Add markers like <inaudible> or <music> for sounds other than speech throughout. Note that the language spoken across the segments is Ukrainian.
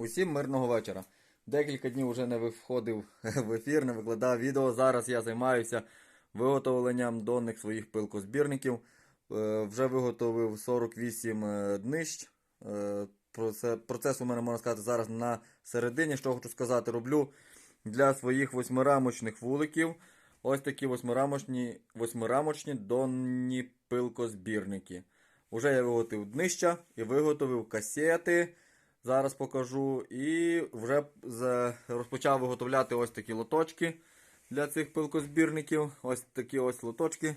Усім мирного вечора. Декілька днів вже не виходив <laughs> в ефір, не викладав відео. Зараз я займаюся виготовленням донних своїх пилкозбірників. Е, Вже виготовив 48 е, днищ. Процес у мене можна сказати зараз на середині. Що хочу сказати, роблю для своїх восьмирамочних вуликів. Ось такі восьмирамочні, восьмирамочні донні пилкозбірники. Уже я виготовив днища і виготовив касети. Зараз покажу. І вже розпочав виготовляти ось такі лоточки для цих пилкозбірників. Ось такі ось лоточки.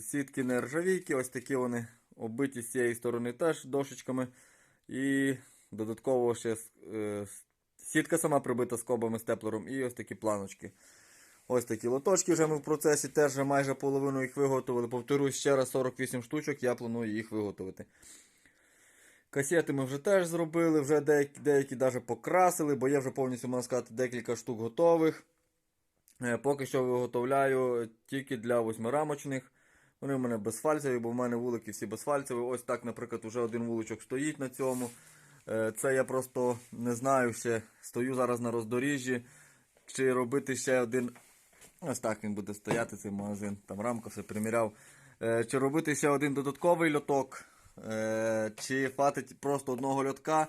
Сітки нержавійки, ось такі вони оббиті з цієї сторони теж дошечками. І додатково ще е, сітка сама прибита скобами степлером і ось такі планочки. Ось такі лоточки вже ми в процесі теж майже половину їх виготовили. Повторюсь ще раз 48 штучок, я планую їх виготовити. Касети ми вже теж зробили, вже деякі, деякі навіть покрасили, бо є вже повністю, можна сказати, декілька штук готових. Е, Поки що виготовляю тільки для восьмирамочних. Вони в мене безфальцеві, бо в мене вулики всі безфальцеві. Ось так, наприклад, уже один вуличок стоїть на цьому. Е, Це я просто не знаю ще. Стою зараз на роздоріжжі. Чи робити ще один. Ось так він буде стояти, цей магазин. Там рамка все приміряв. Е, Чи робити ще один додатковий льоток, чи хватить просто одного льотка.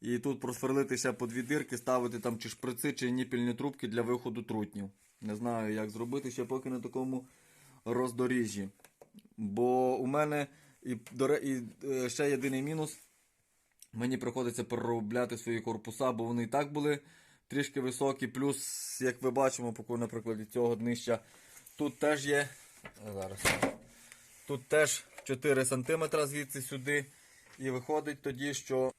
І тут просверлити ще по дві дирки, ставити там чи шприци, чи ніпільні трубки для виходу трутнів. Не знаю, як зробити ще поки на такому роздоріжжі. Бо у мене і, і е, ще єдиний мінус. Мені приходиться переробляти свої корпуса, бо вони і так були трішки високі. Плюс, як ви бачимо, поки на прикладі цього днища, тут теж є. е, Зараз. Тут теж 4 см звідси сюди. І виходить тоді, що.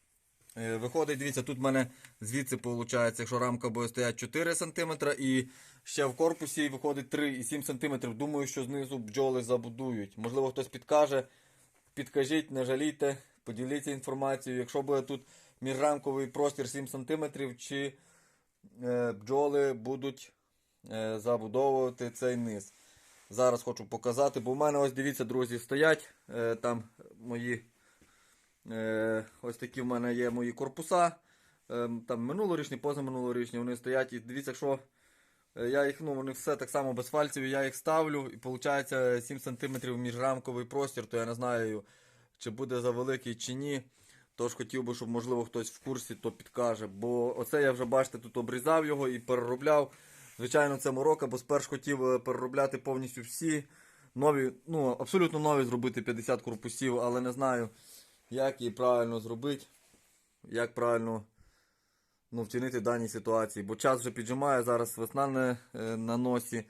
е, Виходить, дивіться, тут в мене звідси виходить, якщо рамка буде стояти 4 см, і ще в корпусі виходить 3,7 см. Думаю, що знизу бджоли забудують. Можливо, хтось підкаже. Підкажіть, не жалійте, поділіться інформацією. Якщо буде тут міжрамковий простір 7 см, чи е, бджоли будуть е, забудовувати цей низ. Зараз хочу показати, бо в мене ось дивіться, друзі, стоять е, там мої. Е, ось такі в мене є мої корпуса. Е, там минулорічні, позаминулорічні, вони стоять. І дивіться, якщо е, я їх, ну, вони все так само безфальцеві, я їх ставлю, і виходить 7 см міжрамковий простір, то я не знаю, чи буде за великий чи ні. Тож хотів би, щоб можливо хтось в курсі то підкаже. Бо оце я вже бачите, тут обрізав його і переробляв. Звичайно, це морока, бо спершу хотів е, переробляти повністю всі нові, ну абсолютно нові зробити 50 корпусів, але не знаю, як її правильно зробити, як правильно ну, вчинити в даній ситуації. Бо час вже піджимає, зараз весна на, е, на носі.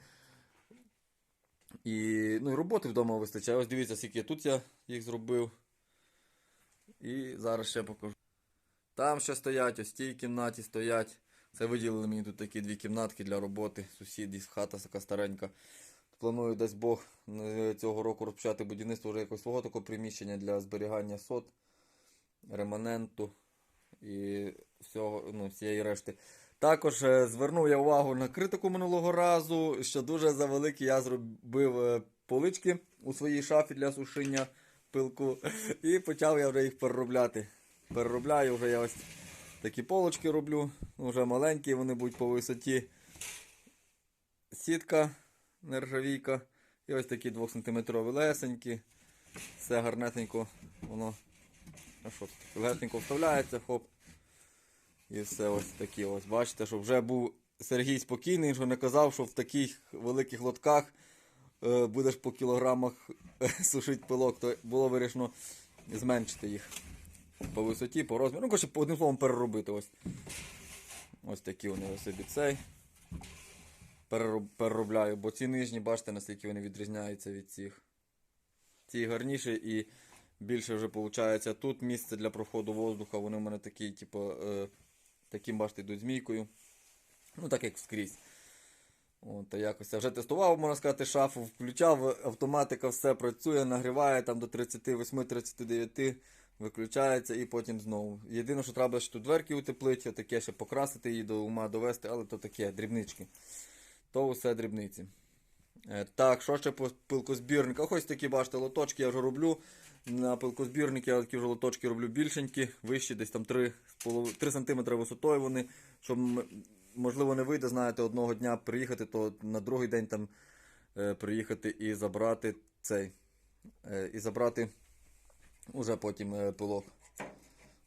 І, ну, роботи вдома вистачає. Ось дивіться, скільки тут я їх зробив. І зараз ще покажу. Там ще стоять, ось в тій кімнаті стоять. Це виділили мені тут такі дві кімнатки для роботи. Сусіді, хата така старенька. Планую дасть Бог е, цього року розпочати будівництво вже якогось свого такого приміщення для зберігання сот, реманенту і всього, ну, всієї решти. Також е, звернув я увагу на критику минулого разу, що дуже завеликі я зробив е, полички у своїй шафі для сушіння пилку. І почав я вже їх переробляти. Переробляю вже я ось такі полочки роблю. Вже маленькі, вони будуть по висоті. Сітка нержавійка. І ось такі 2 см лесенькі. Все гарнетенько воно а що легенько вставляється, хоп. І все ось такі ось. Бачите, що вже був Сергій спокійний, що не казав, що в таких великих лотках е, будеш по кілограмах <laughs> сушити пилок, то було вирішено зменшити їх по висоті, по розміру. Ну, коротше, одним словом переробити. Ось Ось такі вони собі цей. Переробляю, бо ці нижні, бачите, наскільки вони відрізняються від цих. Ці гарніші і більше вже виходить тут місце для проходу воздуха. Вони в мене такі, типу, е, таким, бачите, йдуть змійкою. Ну, так як скрізь. От, якось я вже тестував, можна сказати, шафу, включав, автоматика все працює, нагріває там до 38-39, виключається і потім знову. Єдине, що треба ще тут дверки утеплити, таке ще покрасити її до ума довести, але то таке, дрібнички. То все дрібниці. Е, Так, що ще по пилкозбірниках? Ось такі, бачите, лоточки я вже роблю. на пилкозбірники, я такі вже лоточки роблю більшенькі, вищі, десь там 3, 3 см висотою вони, щоб можливо не вийде, знаєте, одного дня приїхати, то на другий день там е, приїхати і забрати цей. Е, і забрати уже потім е, пилок.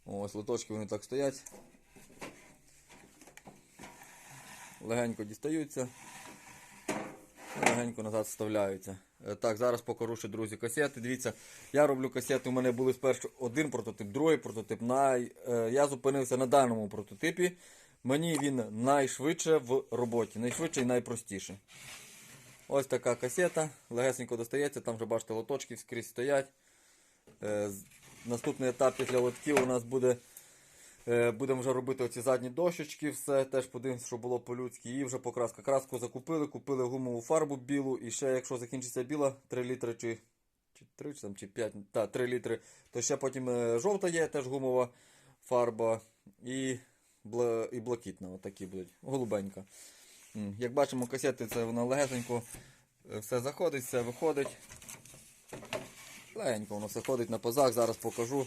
Ось лоточки вони так стоять. Легенько дістаються. Легенько назад вставляються. Е, Так, зараз покажу ще, друзі, касети. Дивіться, я роблю касети. У мене були спершу один прототип, другий прототип. Е, Я зупинився на даному прототипі. Мені він найшвидше в роботі. Найшвидше і найпростіше. Ось така касета. Легесенько достається. Там вже бачите, лоточки скрізь стоять. Е, Наступний етап після лотків у нас буде. Е, Будемо вже робити оці задні дощечки, все теж подивимося, щоб було по-людськи. І вже покраска. Краску закупили, купили гумову фарбу білу. І ще, якщо закінчиться біла, 3 літри чи, чи 3 чи, там, чи 5, та, 3 літри, то ще потім е, жовта є, теж гумова фарба. І, бла, і блакитна, отакі будуть, голубенька. Як бачимо, касети це вона легесенько е, все заходить, все виходить. Легенько воно все ходить на пазах, зараз покажу.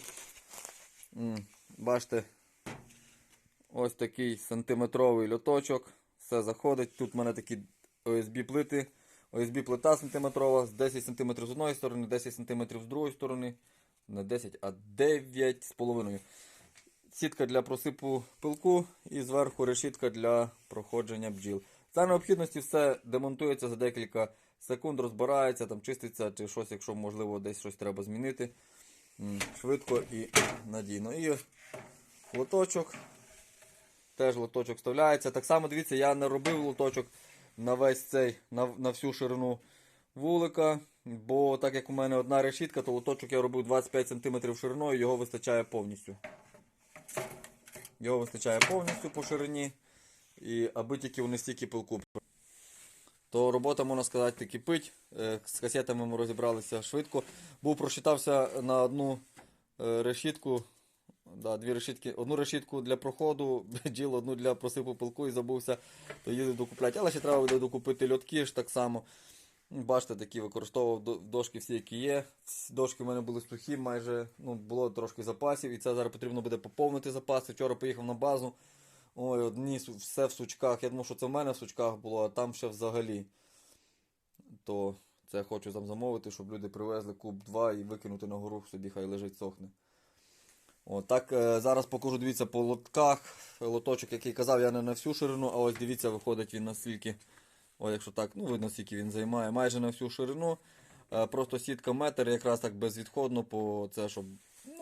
Бачите, ось такий сантиметровий льоточок. Все заходить. Тут в мене такі ОСБ плити. ОСБ плита сантиметрова з 10 см з одної сторони, 10 см з другої сторони. Не 10, а 9 з половиною. Сітка для просипу пилку і зверху решітка для проходження бджіл. За необхідності все демонтується за декілька секунд, розбирається, там чиститься чи щось, якщо можливо десь щось треба змінити. Швидко і надійно. І лоточок. Теж лоточок вставляється. Так само, дивіться, я не робив лоточок на весь цей, на, на всю ширину вулика. Бо так як у мене одна решітка, то лоточок я робив 25 см шириною, його вистачає повністю. Його вистачає повністю по ширині. І аби тільки вони стільки пилку. То робота, можна сказати, кипить. Е, З касетами ми розібралися швидко. Був просчитався на одну е, решітку. Да, дві решітки. Одну решітку для проходу, <laughs> діл, одну для просипу пилку і забувся, то їздив докупляти. Але ще треба буде докупити льотки ж так само. Бачите, такі використовував дошки всі, які є. Дошки в мене були сухі, майже ну, було трошки запасів, і це зараз потрібно буде поповнити запаси. Вчора поїхав на базу. Ой, одні все в сучках. Я думав, що це в мене в сучках було, а там ще взагалі. То це я хочу там замовити, щоб люди привезли куб 2 і викинути на гору собі, хай лежить сохне. О, так, е, зараз покажу, дивіться, по лотках. Лоточок, який казав, я не на всю ширину, а ось дивіться, виходить він наскільки. О, якщо так, ну видно, скільки він займає. Майже на всю ширину. Е, просто сітка метр, якраз так безвідходно по це, щоб.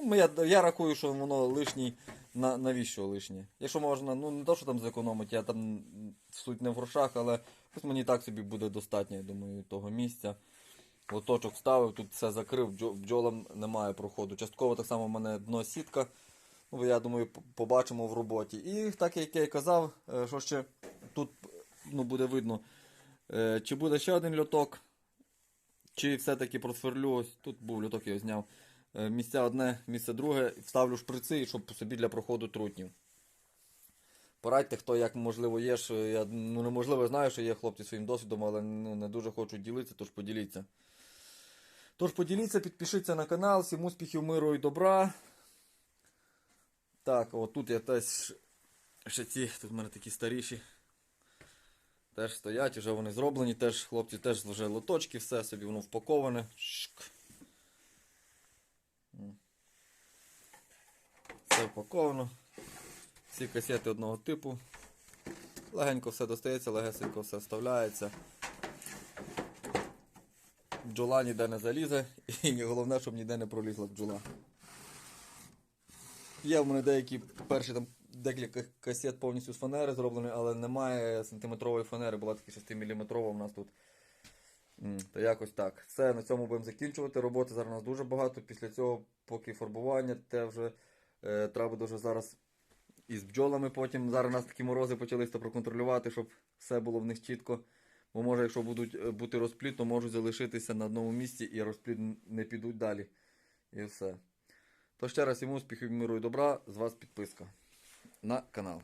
Ну, я, я рахую, що воно лишній. На, навіщо лишнє? Якщо можна, ну не то, що там зекономити, я там суть не в грошах, але ось мені так собі буде достатньо, я думаю, того місця. Лоточок ставив, тут все закрив, бджо- бджолам немає проходу. Частково так само в мене дно сітка. Ну, я думаю, побачимо в роботі. І так як я і казав, е, що ще тут ну, буде видно, е, чи буде ще один льоток, чи все-таки просверлю. Ось тут був льоток, я його зняв. Е, Місця одне, місце друге, вставлю шприци, щоб собі для проходу трутнів. Порадьте, хто як можливо є. Що я ну, неможливо знаю, що є хлопці своїм досвідом, але ну, не дуже хочуть ділитися, тож поділіться. Тож поділіться, підпишіться на канал, всім успіхів, миру і добра. Так, от тут я теж ще ці, тут в мене такі старіші. Теж стоять, вже вони зроблені, теж хлопці теж вже лоточки, все собі воно впаковане. Шк. Все впаковано. Всі касети одного типу. Легенько все достається, легесенько все вставляється. Бджола ніде не залізе, <laughs> і головне, щоб ніде не пролізла бджола. Є в мене деякі перші там декілька касет повністю з фанери зроблені, але немає сантиметрової фанери, була така 6 мм у нас тут. То якось так. Все, на цьому будемо закінчувати. Роботи зараз у нас дуже багато. Після цього, поки фарбування, те вже е, треба вже зараз із бджолами потім. Зараз у нас такі морози почалися проконтролювати, щоб все було в них чітко. Бо може, якщо будуть е, бути розпліт, то можуть залишитися на одному місці і розпліт не підуть далі. І все. То ще раз йому успіхів, миру і добра. З вас підписка на канал.